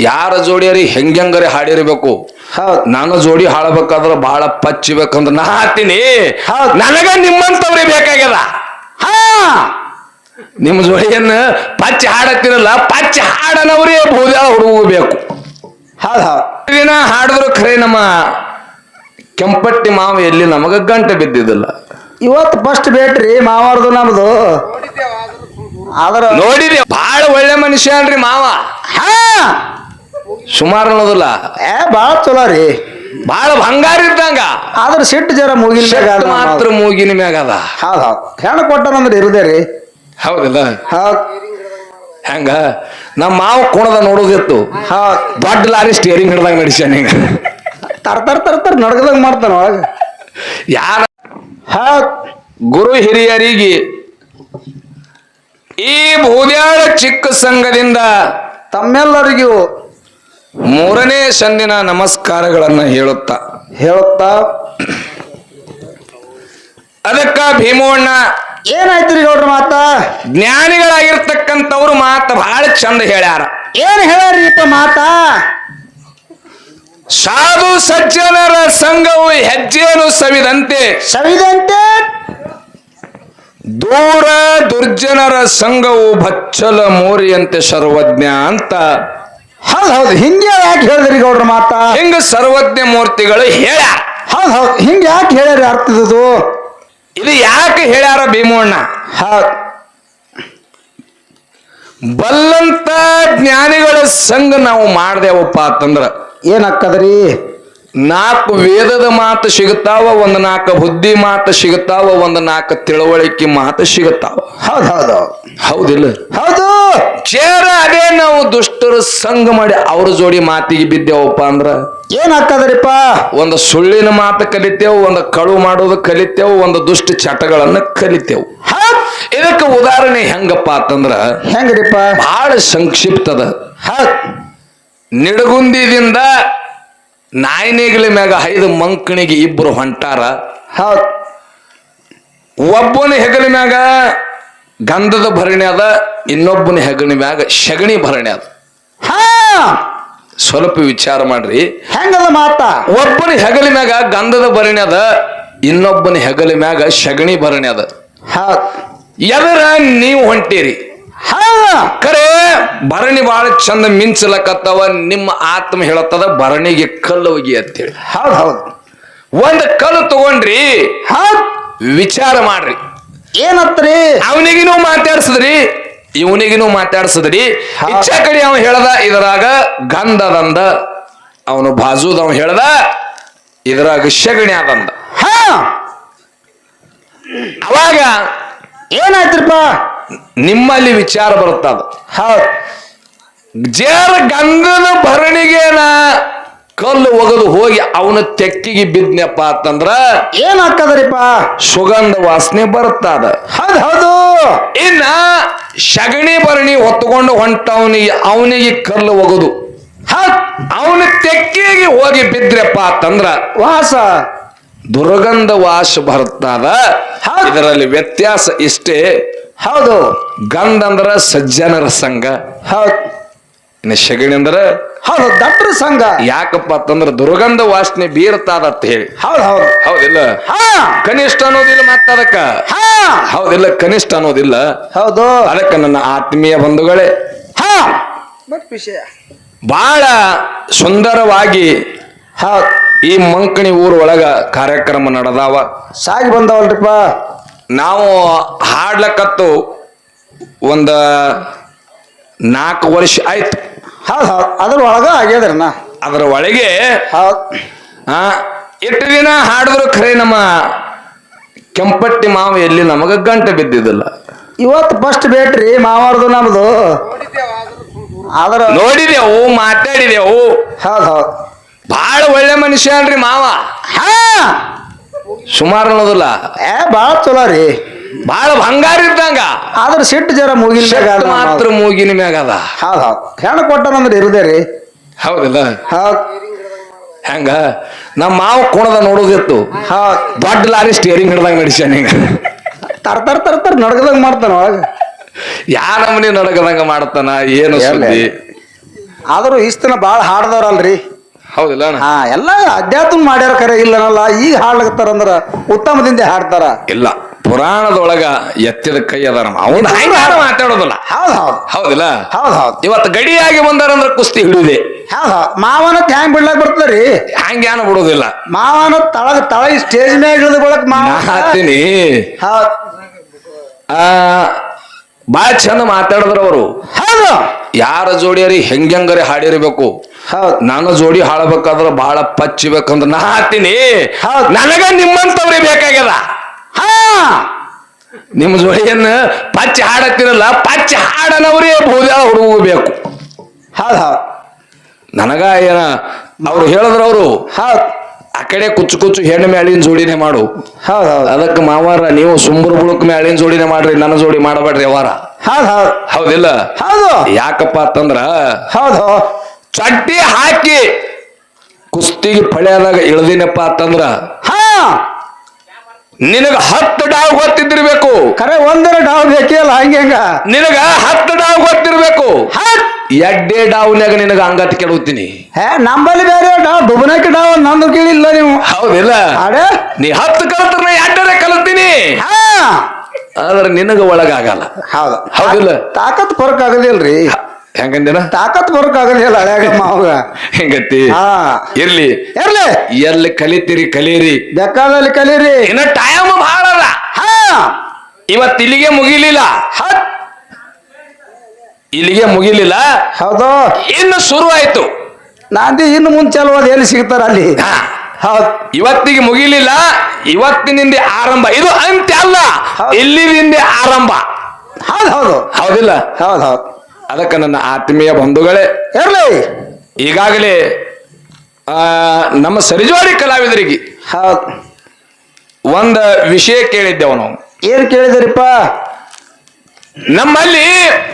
ಯಾರ ಜೋಡಿಯರಿ ಹೆಂಗ್ಯಂಗರಿ ಹಾಡಿರ್ಬೇಕು? ನಾನು ಜೋಡಿ ಹಾಡಬೇಕಾದ್ರ ಬಹಳ ಪಚ್ಚಿಬೇಕಂದ್ರ ನಾ ಹೌದ್. ನನಗ ನಿಮ್ಮಂತವ್ರಿ ಬೇಕಾಗ್ಯದ. ಹಾ. ನಿಮ್ಮ ಜೋಡಿಯನ್ನ ಪಚ್ಚಿ ಹಾಡತ್ತಿರಲ್ಲ ಪಚ್ಚಿ ಹಾಡನವ್ರಿ ಬಹುದ್ಯಾಳ ಹುಡುಗ ಬೇಕು. ದಿನ ಹಾಡಿದ್ರು ಖರೆ ನಮ್ಮ ಕೆಂಪಟ್ಟಿ ಮಾವ ಎಲ್ಲಿ ನಮಗ ಗಂಟೆ ಬಿದ್ದಿದ್ದಿಲ್ಲ. ಇವತ್ತು ಫಸ್ಟ್ ಬೇಟ್ರಿ ಮಾವಾರ್ದು ನಮ್ದು. ಆದ್ರ ನೋಡಿರಿ ಬಹಳ ಒಳ್ಳೆ ಮನುಷ್ಯ ಅನ್ರಿ ಮಾವ. ಹಾ. ಸುಮಾರು ಅನ್ನೋದಿಲ್ಲ. ಏ ಬಾಳ ಚಲೋ ರೀ. ಬಹಳ ಬಂಗಾರ ಇದ್ದಂಗ. ಆದ್ರೆ ಸಿಟ್ಟು ಜರ ಶಕ್ತಿ ಮಾತ್ರ ಮೂಗಿನ ಮ್ಯಾಗ ಅದ. ಹೌದ್ ಹೌದ್. ಹೆಣ್ಣು ಕೊಟ್ಟನಂದ್ರೆ ಇರುದೇ ರೀ. ಹೌದಿಲ್ಲ? ಹೌದ್. ಹೆಂಗ? ನಮ್ಮ ಮಾವ ಕೋಣದ ನೋಡೋದಿತ್ತು. ಹೌದ್. ದೊಡ್ಡ ಲಾರಿ ಸ್ಟೇರಿಂಗ್ ಹಿಡ್ದಂಗ ನಡೆಸ್ಯಾನ ಹಿಂಗ ತರ್ ತರ್ ತರ್ ತರ್ ನಡ್ಗದಂಗ ಮಾಡ್ತಾನ ಒಳಗ. ಯಾರ? ಹೌದ್. ಗುರು ಹಿರಿಯರಿಗೆ ಈ ಭೂದ್ಯಾಳ ಚಿಕ್ಕ ಸಂಘದಿಂದ ತಮ್ಮೆಲ್ಲರಿಗೂ ಮೂರನೇ ಸಂದಿನ ನಮಸ್ಕಾರಗಳನ್ನ ಹೇಳುತ್ತಾ. ಹೇಳುತ್ತಾ. ಅದಕ್ಕ ಭೀಮಣ್ಣ ಏನಾಯ್ತು ರೀ ಗೌಡ್ರ ಮಾತ? ಜ್ಞಾನಿಗಳಾಗಿರ್ತಕ್ಕಂಥವ್ರು ಮಾತ ಬಹಳ ಚಂದ ಹೇಳ್ಯಾರ. ಏನ್ ಹೇಳ್ರಿ ಮಾತ? ಸಾಧು ಸಜ್ಜನರ ಸಂಘವು ಹೆಜ್ಜೆಯನ್ನು ಸವಿದಂತೆ ಸವಿದಂತೆ? ದೂರ ದುರ್ಜನರ ಸಂಘವು ಬಚ್ಚಲ ಮೋರಿಯಂತೆ ಸರ್ವಜ್ಞ ಅಂತ ಹೌದ್ ಹೌದು ಹಿಂಗೆ ಯಾಕೆ ಹೇಳಿದ್ರಿ ಗೌಡ್ರ ಮಾತ? ಹಿಂಗ ಸರ್ವಜ್ಞ ಮೂರ್ತಿಗಳು ಹೇಳ್ಯಾರ. ಹೌದು ಹೌದು ಹಿಂಗೆ ಯಾಕೆ ಹೇಳ್ಯಾರ ಅರ್ಥದದು? ಇದು ಯಾಕೆ ಹೇಳ್ಯಾರ ಭೀಮಣ್ಣ? ಹೌದು. ಬಲ್ಲಂತ ಜ್ಞಾನಿಗಳ ಸಂಘ ನಾವು ಮಾಡ್ದೇವಪ್ಪ ಅಂತಂದ್ರ ಏನಕ್ಕದ್ರಿ? ನಾಲ್ಕು ವೇದದ ಮಾತು ಸಿಗುತ್ತಾವ ಒಂದು ನಾಲ್ಕು ಬುದ್ಧಿ ಮಾತು ಸಿಗುತ್ತಾವ ಒಂದು ನಾಲ್ಕು ತಿಳುವಳಿಕೆ ಮಾತು ಸಿಗುತ್ತಾವ. ಹೌದ್ ಹೌದು. ಹೌದಿಲ್ಲ? ಹೌದು. ಚೇರ ಅದೇ ನಾವು ದುಷ್ಟರ ಸಂಘ ಮಾಡಿ ಅವ್ರ ಜೋಡಿ ಮಾತಿಗೆ ಬಿದ್ದೇವಪ್ಪ ಅಂದ್ರ? ಏನಾಗ್ತದ್ರಿಪ್ಪ ಒಂದು ಸುಳ್ಳಿನ ಮಾತು ಕಲಿತೇವು ಒಂದು ಕಳು ಮಾಡೋದು ಕಲಿತೇವು ಒಂದು ದುಷ್ಟ ಚಟಗಳನ್ನ ಕಲಿತೇವು. ಇದಕ್ಕೆ ಉದಾಹರಣೆ ಹೆಂಗಪ್ಪ ಅಂತಂದ್ರ ಹೆಂಗ್ರಿಪ್ಪ? ಬಹಳ ಸಂಕ್ಷಿಪ್ತದ. ನಿಡಗುಂದಿದಿಂದ ನಾಯಿನಿಗಳ ಮ್ಯಾಗ ಐದು ಮಂಕಣಿಗೆ ಇಬ್ರು ಹೊಂಟಾರ. ಒಬ್ಬನ ಹೆಗಲ ಮ್ಯಾಗ ಗಂಧದ ಭರಣಿ ಅದ ಇನ್ನೊಬ್ಬನ ಹೆಗಣಿ ಮ್ಯಾಗ ಶಗಣಿ ಭರಣಿ ಅದ. ಹಾ! ಸ್ವಲ್ಪ ವಿಚಾರ ಮಾಡ್ರಿ. ಹೆಂಗದ ಮಾತ? ಒಬ್ಬನ ಹೆಗಲಿ ಮ್ಯಾಗ ಗಂಧದ ಭರಣಿ ಅದ ಇನ್ನೊಬ್ಬನ ಹೆಗಲಿ ಮ್ಯಾಗ ಶಗಣಿ ಭರಣಿ ಅದ. ಎದರ ನೀವು ಹೊಂಟೀರಿ? ಕರೆ ಭರಣಿ ಬಹಳ ಚಂದ ಮಿಂಚಲಕತ್ತವ ನಿಮ್ಮ ಆತ್ಮ ಹೇಳತ್ತದ ಭರಣಿಗೆ ಕಲ್ಲು ಒಗಿ ಅಂತೇಳಿ. ಹೌದ್ ಹೌದು. ಒಂದ್ ಕಲ್ಲು ತಗೊಂಡ್ರಿ ವಿಚಾರ ಮಾಡ್ರಿ. ಏನತ್ರಿ? ಅವನಿಗಿನೂ ಮಾತಾಡ್ಸದ್ರಿ ಇವನಿಗಿನೂ ಮಾತಾಡ್ಸದ್ರಿ. ಇಚ್ಛ ಕಡೆ ಅವ ಹೇಳ್ದ ಇದರಾಗ ಗಂಧದಂದ ಅವನು ಬಾಜುದ ಅವ ಹೇಳ್ದ ಇದ್ರಾಗ ಶಗಣಿ ಆದಂದ. ಹಾ. ಅವಾಗ ಏನಾಯ್ತ್ರಿಪ್ಪ? ನಿಮ್ಮಲ್ಲಿ ವಿಚಾರ ಬರುತ್ತದ. ಹೌದು. ಜೇರ ಗಂಧನ ಭರಣಿಗೇನ ಕಲ್ಲು ಒಗದು ಹೋಗಿ ಅವನ ತೆಕ್ಕಿಗೆ ಬಿದ್ನಪ್ಪ ಅಂತಂದ್ರ ಏನಾಕ್ಕದ್ರಿಪ್ಪ ಸುಗಂಧ ವಾಸನೆ ಬರುತ್ತಾದ. ಹೌದ್ ಹೌದು. ಇನ್ನ ಶಗಣಿ ಬರಣಿ ಹೊತ್ತುಕೊಂಡು ಹೊಂಟವನಿಗೆ ಅವನಿಗೆ ಕಲ್ಲು ಒಗದು. ಹ ಅವನ ತೆಕ್ಕಿಗೆ ಹೋಗಿ ಬಿದ್ರಪ್ಪ ಅಂತಂದ್ರ ವಾಸ. ದುರ್ಗಂಧ ವಾಸ ಬರ್ತದ ಹೌದ್. ಇದರಲ್ಲಿ ವ್ಯತ್ಯಾಸ ಇಷ್ಟೇ. ಹೌದು. ಗಂಧ ಅಂದ್ರ ಸಜ್ಜನರ ಸಂಘ. ಹೌದು. ಇನ್ನು ಶಗಣಿ ಅಂದ್ರ ಹೌದು ದಟ್ರ ಸಂಘ. ಯಾಕಪ್ಪ ಅಂತಂದ್ರ ದುರ್ಗಂಧ ವಾಸನೆ ಬೀರ್ತದ ಅಂತ ಹೇಳಿ. ಹೌದು ಹೌದು. ಹೌದಿಲ್ಲ? ಹಾ. ಕನಿಷ್ಠ ಅನ್ನೋದಿಲ್ಲ ಮತ್ತದಕ್ಕ ಹಾ. ಹೌದಿಲ್ಲ ಕನಿಷ್ಠ ಅನ್ನೋದಿಲ್ಲ. ಹೌದು. ಅದಕ್ಕೆ ನನ್ನ ಆತ್ಮೀಯ ಬಂಧುಗಳೇ. ಹಾ. ಮತ್ ವಿಷಯ? ಬಹಳ ಸುಂದರವಾಗಿ ಈ ಮಂಕಣಿ ಊರ ಒಳಗ ಕಾರ್ಯಕ್ರಮ ನಡೆದಾವ. ಸಾಗಿ ಬಂದವಲ್ರಿಪ್ಪ. ನಾವು ಹಾಡ್ಲಕ್ಕತ್ತು ಒಂದ ನಾಲ್ಕು ವರ್ಷ ಆಯ್ತು. ಹೌದ್ ಹೌದು. ಅದ್ರ ಒಳಗ ಆಗ್ಯದ್ರ ಅದ್ರ ಒಳಗೆ ಹೌದ್. ಆ ಎಷ್ಟು ದಿನ ಹಾಡಿದ್ರು ಖರೆ ನಮ್ಮ ಕೆಂಪಟ್ಟಿ ಮಾವ ಎಲ್ಲಿ ನಮಗ ಗಂಟೆ ಬಿದ್ದಿದ್ದಿಲ್ಲ. ಇವತ್ತು ಫಸ್ಟ್ ಬೇಟ್ರಿ ಮಾವಾರ್ದು ನಮ್ದು. ಆದ್ರ ನೋಡಿದೆವು ಮಾತಾಡಿದೆವು. ಹೌದು ಹೌದ್. ಬಹಳ ಒಳ್ಳೆ ಮನುಷ್ಯ ಅನ್ರಿ ಮಾವ. ಹಾ. ಸುಮಾರು ಅನ್ನೋದಿಲ್ಲ. ಏ ಬಾಳ ಚಲೋ ರೀ. ಬಹಳ ಬಂಗಾರ ಇದ್ದಂಗ. ಆದ್ರೆ ಸಿಟ್ಟು ಜರ ಶಕ್ತಿ ಮಾತ್ರ ಮೂಗಿನ ಮ್ಯಾಗ ಅದ. ಹೌದ್ ಹೌದ್. ಹೆಣ್ಣು ಕೊಟ್ಟನಂದ್ರೆ ಇರುದೇ ರೀ? ಹೌದಿಲ್ಲ? ಹೌದ್. ಹೆಂಗ? ನಮ್ಮ ಮಾವ ಕುಣದ ನೋಡೋದಿತ್ತು. ಹೌದ್. ದೊಡ್ಡ ಲಾರಿ ಸ್ಟೇರಿಂಗ್ ಹಿಡ್ದಂಗ ನಡೆಸ್ಯಾನ ಹಿಂಗ ತರ್ ತರ್ ತರ್ ತರ್ ನಡ್ಗದಂಗ ಮಾಡ್ತಾನ ಒಳಗ. ಯಾ ಮನೆ ನಡಗದಂಗ ಮಾಡ್ತಾನ? ಏನು? ಸುದ್ದಿ? ಆದ್ರೂ ಇಷ್ಟನ ಬಾಳ ಹಾಡ್ದವ್ರಲ್ರಿ. ಹೌದಿಲ್ಲ ಅಣ್ಣ? ಹಾ ಎಲ್ಲ ಅಧ್ಯಾತ್ಮ ಮಾಡ್ಯಾರ ಕರೆ ಇಲ್ಲನಲ್ಲ ಈಗ ಹಾಡ್ಲಕತ್ತಾರ ಅಂದ್ರ ಉತ್ತಮದಿಂದ ಹಾಡ್ತಾರ. ಇಲ್ಲ. ಪುರಾಣದೊಳಗ ಎತ್ತಿದ ಕೈ ಅದಾರ ಅವನು ಹಂಗಾರ ಮಾತಾಡೋದಲ್ಲ. ಹೌದ್ ಹೌದ್. ಹೌದಿಲ್ಲ? ಹೌದ್ ಹೌದ್. ಇವತ್ತು ಗಡಿಯಾಗಿ ಬಂದಾರಂದ್ರ ಕುಸ್ತಿ ಹಿಡಿದೆ ಹೌದ್ ಹೌದ್. ಮಾವನ ಹ್ಯಾಂಗ್ ಬಿಡ್ಲಾಕ್ ಬರ್ತದ್ರಿ ಏನು ಬಿಡೋದಿಲ್ಲ ಮಾವನ ತಳಗ ತಳ ಸ್ಟೇಜ್ ಮ್ಯಾಗ ಇಳಿದ ಬಳಕ ನಾ ಮಾವ ಹತ್ತೀನಿ ಹೌದ್. ಆ ಬಾಳ ಚಂದ ಮಾತಾಡಿದ್ರ ಅವರು. ಹೌದು. ಯಾರ ಜೋಡಿಯರಿ ಹೆಂಗ್ಯಂಗರಿ ಹಾಡಿರ್ಬೇಕು? ಹೌದ್. ನನ್ನ ಜೋಡಿ ಹಾಳಬೇಕಾದ್ರ ಬಹಳ ಪಚ್ಚಿಬೇಕಂದ್ರ ನಾ ಹಾಕ್ತೀನಿ. ಹೌದ್. ನನಗ ನಿಮ್ಮಂತವ್ರಿ ಬೇಕಾಗ್ಯದ. ಹಾ! ನಿಮ್ಮ ಜೋಡಿಯನ್ನ ಪಚ್ಚ ಹಾಡತ್ತಿರಲ್ಲ ಪಚ್ಚ ಹಾಡನವರೇ ಬೋದ್ಯಾಳ ಹುಡುಗಬೇಕು ಹೌದ್ ಹೌದ್. ನನಗ ಏನ ಅವ್ರು ಹೇಳಿದ್ರು ಅವರು ಹೌದ್. ಆ ಕಡೆ ಕುಚ್ಚು ಕುಚ್ಚು ಹೆಣ್ಣು ಮ್ಯಾಳಿನ ಜೋಡಿನೇ ಮಾಡು. ಹೌದ್ ಹೌದ್. ಅದಕ್ಕೆ ಮಾವಾರ ನೀವು ಸುಂಬರ್ ಬುಳಕ್ ಮ್ಯಾಳಿನ ಜೋಡಿನೇ ಮಾಡ್ರಿ ನನ್ನ ಜೋಡಿ ಮಾಡಬೇಡ್ರಿ ಅವಾರ ಹೌದ್ ಹೌದ್. ಹೌದಿಲ್ಲ? ಹೌದು. ಯಾಕಪ್ಪ ಅಂತಂದ್ರ ಹೌದು ಹೌದ್. ಚಡ್ಡಿ ಹಾಕಿ ಕುಸ್ತಿಗೆ ಪಳೆಯದಾಗ ಇಳ್ದಿನಪ್ಪ ಅಂತಂದ್ರ ಹಾ! ನಿನಗ ಹತ್ತು ಡಾವ್ ಗೊತ್ತಿದ್ದಿರ್ಬೇಕು. ಖರೆ ಒಂದರ ಡಾವ್ ಬೇಕಿಲ್ಲ ಹಂಗೆ ಹಂಗ? ನಿನಗ ಹತ್ತು ಡಾವ್ ಗೊತ್ತಿರ್ಬೇಕು. ಎಡ್ಡೆ ಡಾವ್ನ್ಯಾಗ ನಿನಗ ಅಂಗತ್ ಕೇಳುತ್ತೀನಿ. ಹೇ ನಂಬಲ್ಲಿ ಬೇರೆ ಡಾವ್ ದುಬನಕ್ಕೆ ಡಾವ್ ನಂದು ಕೇಳಿಲ್ಲ ನೀವು. ಹೌದಿಲ್ಲ? ಅಡೆ? ನೀ ಹತ್ತು ಕಲ್ತ್ರ ಎಡ್ಡರೆ ಕಲಿತೀನಿ. ಹಾ. ಆದ್ರೆ ನಿನಗ ಒಳಗಾಗಲ್ಲ. ಹೌದು. ಹೌದಿಲ್ಲ? ತಾಕತ್ ಬರಕ್ ಆಗದಿಲ್ರಿ ಹೆಂಗಂದಿನ? ತಾಕತ್ ಬರಕ್ ಆಗದಿಲ್ಲ ಹಳ್ಯಾಗ ಮಾವಾಗ ಹೆಂಗತಿ ಹಾ. ಇರ್ಲಿ. ಇರ್ಲಿ. ಎಲ್ಲಿ ಕಲಿತೀರಿ ಕಲೀರಿ. ಬೇಕಾದಲ್ಲಿ ಕಲೀರಿ. ಇನ್ನ ಟೈಮ್ ಬಹಳ ಅಲ್ಲ ಹಾ. ಇವತ್ತು ಇಲ್ಲಿಗೆ ಮುಗಿಲಿಲ್ಲ. ಹತ್ ಇಲ್ಲಿಗೆ ಮುಗಿಲಿಲ್ಲ. ಹೌದು. ಇನ್ನು ಶುರು ಆಯ್ತು. ನಾಂದಿ ಇನ್ನು ಮುಂಚೆ ಅಲ್ವದು ಎಲ್ಲಿ ಸಿಗ್ತಾರ ಅಲ್ಲಿ? ಹಾ. ಹೌದ್. ಇವತ್ತಿಗೆ ಮುಗಿಲಿಲ್ಲ. ಇವತ್ತಿನಿಂದ ಆರಂಭ. ಇದು ಅಂತ್ಯ ಅಲ್ಲ. ಇಲ್ಲಿ ಇಲ್ಲಿದಿಂದ ಆರಂಭ. ಹೌದು ಹೌದು. ಹೌದಿಲ್ಲ? ಹೌದು ಹೌದ್. ಅದಕ್ಕೆ ನನ್ನ ಆತ್ಮೀಯ ಬಂಧುಗಳೇ ಇರಲಿ. ಈಗಾಗಲೇ ಆ, ನಮ್ಮ ಸರಿಜೋಡಿ ಕಲಾವಿದರಿಗೆ ಹೌದು. ಒಂದ ವಿಷಯ ಕೇಳಿದ್ದೆವು ನಾವು. ಏನ್ ಕೇಳಿದಿರಿಪ್ಪ? ನಮ್ಮಲ್ಲಿ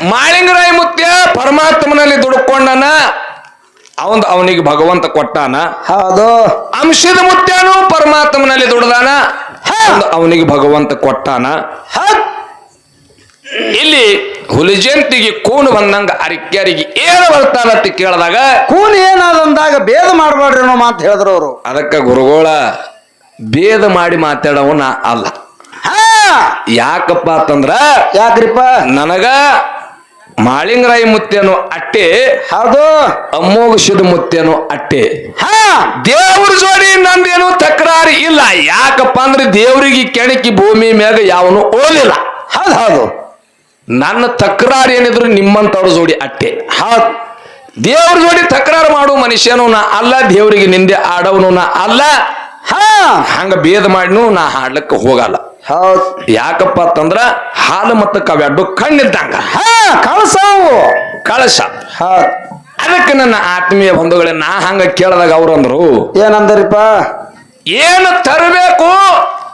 ಮಾಳಿಂಗರಾಯ ಮುತ್ಯ ಪರಮಾತ್ಮನಲ್ಲಿ ದುಡ್ಕೊಂಡನ ಅವನ್ ಅವನಿಗೆ ಭಗವಂತ ಕೊಟ್ಟಾನ. ಹೌದು. ಅಂಶದ ಮುತ್ಯನು ಪರಮಾತ್ಮನಲ್ಲಿ ದುಡ್ದಾನ ಅವನಿಗೆ ಭಗವಂತ ಕೊಟ್ಟಾನ. ಇಲ್ಲಿ ಹುಲಿಜಂತಿಗೆ ಕೂನು ಬಂದಂಗ ಅರಿಕ್ಯಾರಿಗೆ ಏನು ಬರ್ತಾನಂತ ಕೇಳಿದಾಗ ಕೂನ್ ಏನಾದಂದಾಗ ಭೇದ ಮಾಡಬೇಡ್ರಿ ಅನ್ನೋ ಮಾತು ಹೇಳಿದ್ರು ಅವರು. ಅದಕ್ಕ ಗುರುಗೋಳ ಭೇದ ಮಾಡಿ ಮಾತಾಡವ ಅಲ್ಲ. ಹಾ. ಯಾಕಪ್ಪ ಅಂತಂದ್ರ ಯಾಕ್ರಿಪ್ಪ? ನನಗ ಮಾಳಿಂಗರಾಯ ಮುತ್ತೇನು ಅಟ್ಟೆ ಹೌದು. ಅಮೋಘಶದ ಮುತ್ತೇನೋ ಅಟ್ಟೆ. ಹಾ. ದೇವ್ರ ಜೋಡಿ ನಂದೇನು ತಕರಾರಿ ಇಲ್ಲ. ಯಾಕಪ್ಪ ಅಂದ್ರೆ ದೇವ್ರಿಗೆ ಕೆಣಕಿ ಭೂಮಿ ಮ್ಯಾಗ ಯಾವನು ಓದಿಲ್ಲ ಹೌದು ಹೌದು. ನನ್ನ ತಕರಾರು ಏನಿದ್ರು ನಿಮ್ಮಂತವ್ರ ಜೋಡಿ ಅಟ್ಟೆ. ಹಾ ದೇವ್ರ ಜೋಡಿ ತಕರಾರು ಮಾಡು ಮನುಷ್ಯನು ನಾ ಅಲ್ಲ ದೇವರಿಗೆ ನಿಂದೆ ಆಡವನು ನಾ ಅಲ್ಲ. ಹಾ ಹಂಗ ಭೇದ ಮಾಡಿನೂ ನಾ ಹಾಡ್ಲಿಕ್ಕೆ ಹೋಗಲ್ಲ. ಹೌದ್. ಯಾಕಪ್ಪ ಅಂತಂದ್ರ ಹಾಲು ಮತ್ತು ಕವ್ಯಾಡು ಕಣ್ಣಿದ್ದಂಗ ಹಾ ಕಳಸ ಕಳಸ. ಹೌದ್. ಅದಕ್ಕೆ ನನ್ನ ಆತ್ಮೀಯ ಬಂಧುಗಳೇ ನಾ ಹಂಗ ಕೇಳಿದಾಗ ಅವ್ರು ಅಂದ್ರು ಏನಂದರಿಪ್ಪ? ಏನು ತರಬೇಕು?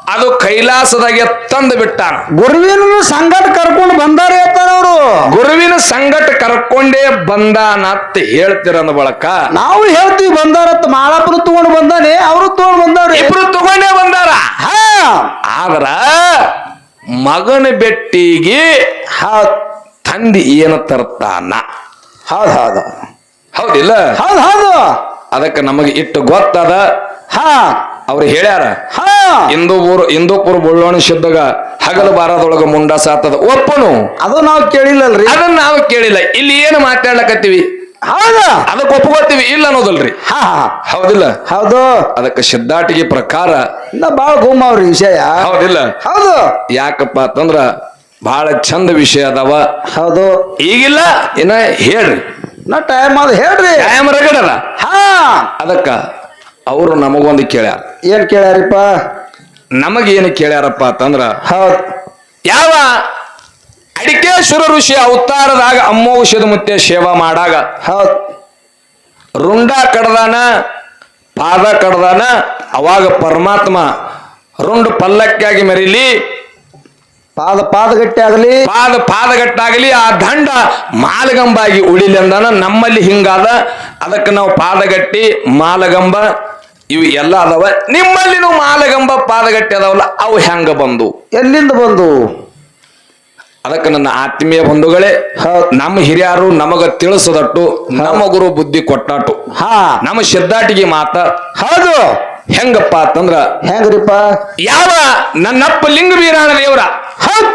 ಅದು ಕೈಲಾಸದಾಗೆ ತಂದು ಬಿಟ್ಟಾನ. ಗುರುವಿನ ಸಂಗಟ ಕರ್ಕೊಂಡು ಬಂದಾರೆ ಅವರು. ಗುರುವಿನ ಸಂಗಟ ಕರ್ಕೊಂಡೇ ಬಂದಾನ ಅಂತ ಹೇಳ್ತಿರಂದ ಬಳಕ. ನಾವು ಹೇಳ್ತೀವಿ ಬಂದಾರತ್ತ ಮಾಳಪ್ಪನ ತಗೊಂಡು ಬಂದಾನೆ ಅವರು ತಗೊಂಡು ಬಂದವ್ರಿ ಇಬ್ರು ತಗೊಂಡೇ ಬಂದಾರ. ಹಾ. ಆದ್ರ ಮಗನ ಬೆಟ್ಟಿಗೆ ಹ ತಂದಿ ಏನು ತರ್ತಾನ. ಹೌದ್ ಹೌದು. ಹೌದಿಲ್ಲ? ಹೌದ್ ಹೌದು. ಅದಕ್ಕೆ ನಮಗೆ ಇಟ್ಟು ಗೊತ್ತದ. ಹಾ. ಅವ್ರು ಹೇಳ್ಯಾರ ಹಾ. ಹಿಂದೂ ಇಂದೂಪುರ ಬುಳ್ಳೋಣ ಶುದ್ಧಗ ಹಗಲು ಬಾರದೊಳಗ ಮುಂಡ ಸಾತದ. ಒಪ್ಪನು. ಅದು ನಾವು ಕೇಳಿಲ್ಲಲ್ರಿ. ಅದನ್ನ ನಾವು ಕೇಳಿಲ್ಲ. ಇಲ್ಲಿ ಏನು ಮಾತಾಡ್ಲಕತ್ತೀವಿ? ಹೌದಾ? ಅದಕ್ಕೆ ಒಪ್ಕೋತೀವಿ. ಇಲ್ಲ ಅನ್ನೋದಲ್ರಿ. ಹಾ ಹಾ. ಹೌದಿಲ್ಲ? ಹೌದು. ಅದಕ್ಕೆ ಸಿದ್ಧಾಟಿಗೆ ಪ್ರಕಾರ ಬಾಳ ಗುಮ್ಮ ಅವ್ರಿ ವಿಷಯ. ಹೌದಿಲ್ಲ? ಹೌದು. ಯಾಕಪ್ಪ ಅಂತಂದ್ರ ಬಹಳ ಚಂದ ವಿಷಯ ಅದಾವ. ಹೌದು. ಈಗಿಲ್ಲ? ಇನ್ನ ಹೇಳ್ರಿ. ನಾ ಟೈಮ್ ಅದು ಹೇಳ್ರಿ. ಟೈಮ್ ರಗಡಲ್ಲ. ಹಾ. ಅದಕ್ಕ ಅವರು ನಮಗೊಂದು ಕೇಳ್ಯಾರ. ಏನ್ ಕೇಳ್ಯಾರಿಪ್ಪ? ನಮಗೇನು ಕೇಳ್ಯಾರಪ್ಪ ಅಂತಂದ್ರ ಹೌದು. ಯಾವ ಅಡಿಕೇಶ್ವರ ಋಷಿ ಅವತಾರದಾಗ ಅಮ್ಮೌಷಧ ಮುತ್ತೆ ಸೇವಾ ಮಾಡಾಗ ಹೌದು. ರುಂಡ ಕಡ್ದಾನ ಪಾದ ಕಡ್ದಾನ ಅವಾಗ ಪರಮಾತ್ಮ ರುಂಡು ಪಲ್ಲಕ್ಕಾಗಿ ಮೆರಿಲಿ ಪಾದ ಪಾದಗಟ್ಟೆ ಆಗಲಿ. ಪಾದ ಪಾದಗಟ್ಟಾಗಲಿ ಆ ದಂಡ ಮಾಲಗಂಬಾಗಿ ಉಳಿಲಿ ಅಂದಾನ ನಮ್ಮಲ್ಲಿ ಹಿಂಗಾದ ಅದಕ್ಕೆ ನಾವು ಪಾದಗಟ್ಟಿ ಮಾಲಗಂಬ ಇವು ಎಲ್ಲ ಅದಾವ. ನಿಮ್ಮಲ್ಲಿನೂ ಮಾಲಗಂಬ ಪಾದಗಟ್ಟೆ ಅದಾವಲ್ಲ ಅವು ಹೆಂಗ ಬಂದು? ಎಲ್ಲಿಂದ ಬಂದು? ಅದಕ್ಕೆ ನನ್ನ ಆತ್ಮೀಯ ಬಂಧುಗಳೇ. ನಮ್ಮ ಹಿರಿಯರು ನಮಗ ತಿಳಿಸದಟ್ಟು ನಮ್ಮ ಗುರು ಬುದ್ಧಿ ಕೊಟ್ಟಾಟು. ಹಾ. ನಮ್ಮ ಸಿದ್ಧಾಟಿಗೆ ಮಾತ ಹೌದು. ಹೆಂಗಪ್ಪ ಅಂತಂದ್ರ ಹೆಂಗ್ರಿಪ್ಪ? ಯಾವ ನನ್ನಪ್ಪ ಲಿಂಗ ಬೀರಾಣ ದೇವರ ಹೌದ್.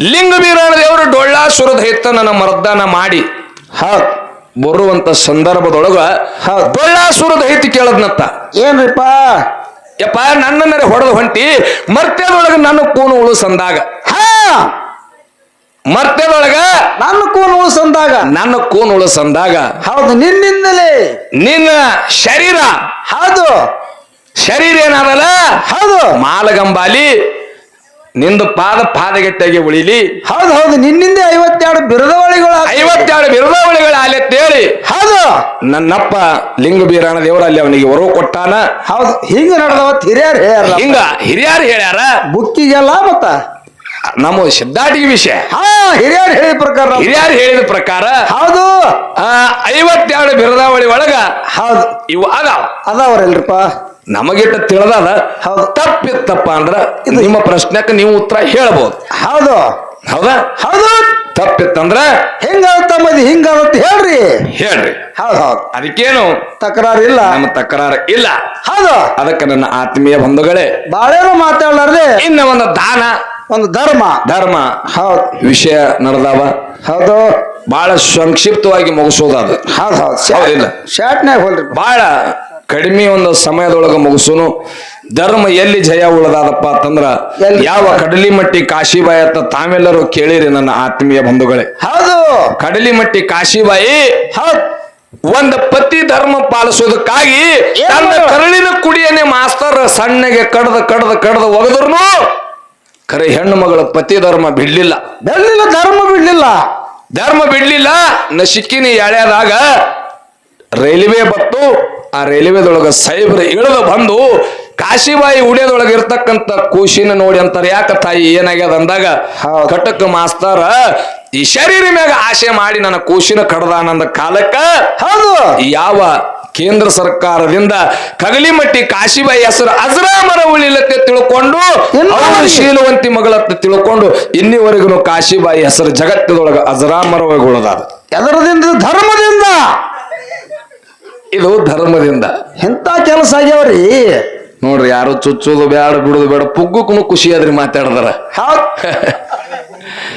ಲಿಂಗ ಬೀರಾಣ ದೇವರು ಡೊಳ್ಳಾಸುರದ ಹೆತ್ತ ನನ್ನ ಮರ್ದಾನ ಮಾಡಿ. ಹೌದ್. ಬರುವಂತ ಸಂದರ್ಭದೊಳಗ ಹೌದ್. ದೈತಿ ಕೇಳದ್ನತ್ತ. ಏನ್ರಿಪ್ಪ? ಯಪ್ಪ ನನ್ನನ್ನರೆ ಹೊಡೆದ ಹೊಂಟಿ ಮರ್ತ್ಯದೊಳಗ ನನ್ನ ಕೂನು ಉಳಿಸಂದಾಗ. ಹಾ! ಮರ್ತ್ಯದೊಳಗ ನನ್ನ ಕೂನು ಉಳಿಸಂದಾಗ. ನನ್ನ ಕೂನು ಉಳಿಸಂದಾಗ. ಹೌದು ನಿನ್ನಿಂದಲೇ ನಿನ್ನ ಶರೀರ. ಹೌದು. ಶರೀರ ಏನಾದಲ್ಲ? ಹೌದು. ಮಾಲಗಂಬಾಲಿ ನಿಂದು ಪಾದ ಪಾದಗೆಟ್ಟಾಗಿ ಉಳಿಲಿ. ಹೌದು ಹೌದು ನಿನ್ನಿಂದ ಐವತ್ತೆರಡು ಬಿರುದವಳಿಗಳು ಐವತ್ತೆರಡು ಬಿರುದಾವಳಿಗಳ ಆಲೆತ್ತೇಳಿ ಹೌದು ನನ್ನಪ್ಪ ಲಿಂಗ ಬೀರಾಣ ದೇವರ ಅಲ್ಲಿ ಅವನಿಗೆ ವರ ಕೊಟ್ಟಾನ. ಹೌದು ಹಿಂಗ ನಡೆದವ ಹಿರಿಯರ್ ಹೇಳ್ಯಾರ ಹಿಂಗ ಹಿರಿಯರು ಹೇಳ್ಯಾರ. ಬುಕ್ಕಿಗೆಲ್ಲ ಮತ್ತ? ನಮ್ಮ ಸಿದ್ಧಾಟಿಗೆ ವಿಷಯ. ಹಾ ಹಿರಿಯರು ಹೇಳಿದ ಪ್ರಕಾರ. ಹಿರಿಯರು ಹೇಳಿದ ಪ್ರಕಾರ ಹೌದು. ಆ, ಐವತ್ತೆರಡು ಬಿರದಾವಳಿ ಒಳಗ ಹೌದು. ಇವು ಅದಾವ. ಅದಾವ್ರಲ್ರಿಪ್ಪ? ನಮಗಿಟ್ಟ ತಿಳಿದಾದ. ಹೌದು. ತಪ್ಪಿತ್ತಪ್ಪ ಅಂದ್ರ ನಿಮ್ಮ ಪ್ರಶ್ನೆಕ್ಕೆ ನೀವು ಉತ್ತರ ಹೇಳ್ಬೋದು. ಹೌದು. ಹೌದಾ? ಹೌದು. ತಪ್ಪಿತ್ತಂದ್ರ ಹಿಂಗಾಗತ್ತ ಮದಿ ಹಿಂಗಾಗತ್ತ ಹೇಳ್ರಿ. ಹೇಳ್ರಿ. ಹೌದು ಹೌದು. ಅದಕ್ಕೇನು? ತಕರಾರು ಇಲ್ಲ. ನಮ್ಮ ತಕರಾರು ಇಲ್ಲ. ಹೌದು. ಅದಕ್ಕೆ ನನ್ನ ಆತ್ಮೀಯ ಬಂಧುಗಳೇ ಬಾಳೇನು ಮಾತಾಡ್ಲಾರ್ದೆ. ಇನ್ನ ಒಂದು ದಾನ. ಒಂದು ಧರ್ಮ. ಧರ್ಮ. ಹೌದು. ವಿಷಯ ನಡೆದಾವ. ಹೌದು. ಬಹಳ ಸಂಕ್ಷಿಪ್ತವಾಗಿ ಮುಗಿಸೋದದು ಹೌದು ಹೌದು? ಶಾಟ್ನ್ಯಾಗ ಹೋಲ್ರಿ. ಬಹಳ ಕಡಿಮೆ ಒಂದು ಸಮಯದೊಳಗೆ ಮುಗಿಸುನು. ಧರ್ಮ ಎಲ್ಲಿ ಜಯ ಉಳದಾದಪ್ಪ ಅಂತಂದ್ರ? ಯಾವ ಕಡಲಿ ಮಟ್ಟಿ ಕಾಶಿಬಾಯಿ ಅಂತ ತಾವೆಲ್ಲರೂ ಕೇಳಿರಿ ನನ್ನ ಆತ್ಮೀಯ ಬಂಧುಗಳೇ. ಹೌದು. ಕಡಲಿ ಮಟ್ಟಿ ಕಾಶಿಬಾಯಿ ಹೌದು. ಒಂದ ಪತಿ ಧರ್ಮ ಪಾಲಿಸೋದಕ್ಕಾಗಿ? ತನ್ನ ಕರಳಿನ ಕುಡಿಯನೆ ಮಾಸ್ತರ್ ಸಣ್ಣಗೆ ಕಡ್ದ ಕಡ್ದ ಕಡ್ದ ಒಗದ್ರು ಕರೆ ಹೆಣ್ಣು ಮಗಳ ಪತಿ ಧರ್ಮ ಬಿಡ್ಲಿಲ್ಲ. ಬಿಡ್ಲಿಲ್ಲ ಧರ್ಮ ಬಿಡ್ಲಿಲ್ಲ. ಧರ್ಮ ಬಿಡ್ಲಿಲ್ಲ. ನಶಿಕ್ಕಿನಿ ಎಳೆಯದಾಗ ರೈಲ್ವೆ ಬತ್ತು. ಆ ರೈಲ್ವೆದೊಳಗ ಸೈಬ್ರ ಇಳಿದು ಬಂದು ಕಾಶಿಬಾಯಿ ಉಳಿಯೋದೊಳಗೆ ಇರ್ತಕ್ಕಂತ ಕೂಶಿನ ನೋಡಿ ಅಂತಾರೆ. ಯಾಕ ತಾಯಿ ಏನಾಗ್ಯದ ಅಂದಾಗ. ಕಟಕ್ ಮಾಸ್ತಾರ ಈ ಶರೀರ ಮ್ಯಾಗ ಆಸೆ ಮಾಡಿ ನನ್ನ ಕೂಶಿನ ಕಡದಾನಂದ ಕಾಲಕ್ಕ ಹೌದು. ಯಾವ ಕೇಂದ್ರ ಸರ್ಕಾರದಿಂದ ಕಗಲಿಮಟ್ಟಿ ಕಾಶಿಬಾಯಿ ಹೆಸರು ಅಜರಾಮರ ಉಳಿಲಕ್ಕೆ ತಿಳ್ಕೊಂಡು. ಶೀಲವಂತಿ ಮಗಳತ್ತ ತಿಳ್ಕೊಂಡು ಇನ್ನಿವರೆಗೂ ಕಾಶಿಬಾಯಿ ಹೆಸರು ಜಗತ್ತದೊಳಗ ಅಜರಾಮರ ಉಳದಾದ. ಎದರದಿಂದ ಧರ್ಮದಿಂದ. ಇದು ಧರ್ಮದಿಂದ. ಎಂತ ಕೆಲಸ ಆಗ್ಯಾವ್ರಿ? ನೋಡ್ರಿ ಯಾರು ಚುಚ್ಚೋದು ಬೇಡ ಬಿಡೋದು ಬೇಡ ಪುಗ್ಗುಕ್ಕೂ ಖುಷಿ ಆದ್ರಿ ಮಾತಾಡದಾರ.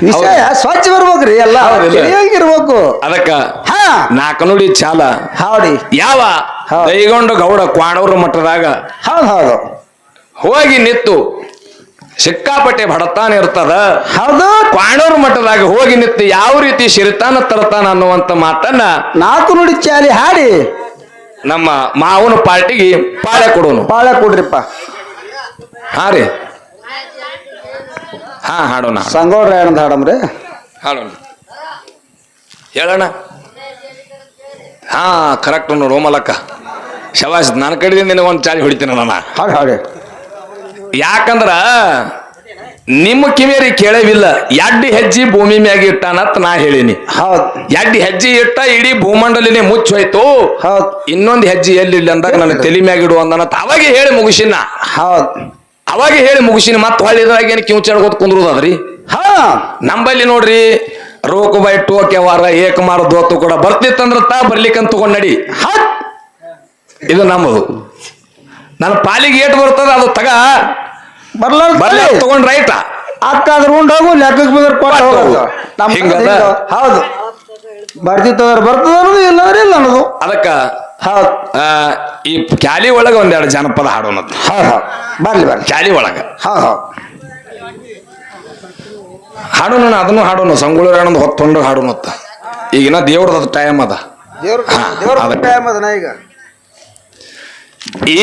ವಿಷಯ ಸ್ವಚ್ಛ ಬರ್ಬೇಕ್ರಿ ಎಲ್ಲ ಇರ್ಬೇಕು ಅದಕ್ಕ ಹಾ. ನಾಲ್ಕು ನುಡಿ ಚಾಲ. ಹೌಡಿ ಯಾವ? ಕೈಗೊಂಡು ಗೌಡ ಕ್ವಾಣವ್ರ ಮಠದಾಗ. ಹೌದು ಹೌದು. ಹೋಗಿ ನಿತ್ತು ಸಿಕ್ಕಾಪಟ್ಟೆ ಬಡತಾನ ಇರ್ತದ. ಹೌದು. ಕ್ವಾಣೂರು ಮಠದಾಗ ಹೋಗಿ ನಿತ್ತು ಯಾವ ರೀತಿ ಸಿರಿತಾನ ತರತಾನ ಅನ್ನುವಂತ ಮಾತನ್ನ ನಾಲ್ಕು ನುಡಿ ಚಾಲಿ ಹಾಡಿ. ನಮ್ಮ ಮಾವನ ಪಾರ್ಟಿಗೆ ಪಾಳೆ ಕೊಡೋನು ಪಾಳೆ ಕೊಡ್ರಿಪ್ಪ. ಹಾ ರೀ. ಹಾ ಹಾಡೋಣ ಸಂಗೋಡ್ರ ಏನಂತ ಹಾಡಮ್ರಿ ಹಾಡೋಣ. ಹೇಳೋಣ ಹಾ ಕರೆಕ್ಟ್ ನೋಡು ಮಲಕ್ಕ ಶವಾಸ್ ನನ್ನ ಕಡೆದಿಂದ ನಿನಗೆ ಒಂದು ಚಾರ್ಜ್ ಹೊಡಿತೀನಿ ನಾನು ಹಾಡು ಹಾಡಿ. ಯಾಕಂದ್ರ ನಿಮ್ಮ ಕಿವಿಯರಿ ಕೇಳವಿಲ್ಲ ಎಡ್ಡಿ ಹೆಜ್ಜಿ ಭೂಮಿ ಮ್ಯಾಗ ಇಟ್ಟಾನತ್ ನಾ ಹೇಳಿನಿ. ಹೌದ್. ಎಡ್ಡಿ ಹೆಜ್ಜಿ ಇಟ್ಟ ಇಡೀ ಭೂಮಂಡಲಿನೇ ಮುಚ್ಚೋಯ್ತು. ಹೌದ್. ಇನ್ನೊಂದು ಹೆಜ್ಜೆ ಎಲ್ಲಿಲ್ಲ ಅಂದಾಗ ನನ್ನ ತಲೆ ಮ್ಯಾಗ ಇಡು ಅಂದನತ್ ಅವಾಗ ಹೇಳಿ ಮುಗಿಸಿನ. ಹೌದ್. ಅವಾಗ ಹೇಳಿ ಮುಗಿಸಿನ ಮತ್ತೆ ಹೊಳ್ಳಿದ್ರಾಗ ಏನು ಕಿವುಚಾಡ್ಕೋತ ಕುಂದ್ರೋದ್ರಿ ಹಾ. ನಂಬಲ್ಲಿ ನೋಡ್ರಿ ರೋಕು ಬೈ ಟೋಕೆ ವಾರ ಏಕ ಮಾರ ದೋತು ಕೂಡ ಬರ್ತಿತ್ತಂದ್ರ ತಾ ಬರ್ಲಿಕ್ಕಂತ ತಗೊಂಡ್ ನಡಿ. ಇದು ನಮ್ಮದು ನನ್ನ ಪಾಲಿಗೆ ಏಟ್ ಬರ್ತದ ಅದು ತಗ. ಬರ್ಲಾರ್ದ ಬರ್ಲಿ. ತಗೊಂಡ್ ರೈಟ್ ಅಕ್ಕಾದ್ರ ಉಂಡಾಗು ಹೋಗು ಲೆಕ್ಕಕ್ಕೆ ಬಿದ್ರ ಕೊಟ್ಟು ಕೊಟ್ಟು ಹೋಗು. ಹೋಗು. ನಮ್ಮ ಹಿಂಗದ? ಹಿಂಗ. ಹೌದು. ಬರ್ತಿತ್ತಂದ್ರ ಬರ್ತದ ಅನ್ನೋದು ಇಲ್ಲಂದ್ರೆ ಇಲ್ಲ ಅನ್ನೋದು. ಅದಕ್ಕ ಹೌದು. ಆ, ಈ ಕ್ಯಾಲಿ ಒಳಗ ಒಂದೆರಡು ಜನಪದ ಹಾಡೋಣತ್ ಹಾ ಹಾ. ಬರ್ಲಿ ಬರ್ಲಿ. ಕ್ಯಾಲಿ ಒಳಗ. ಹಾ ಹೌದ್ ಹಾಡೋಣ ಅದನ್ನು ಹಾಡೋಣ ಸಂಗೊಳ್ಳಿ ರಾಯಣ್ಣಂದು ಹೊತ್ತೊಂಡು ಹಾಡೋಣತ್ತ ಈಗಿನ ದೇವ್ರದ ಟೈಮ್ ಅದ. ದೇವ್ರ ಹಾ, ಟೈಮ್ ಅದನ ಈಗ. ಈ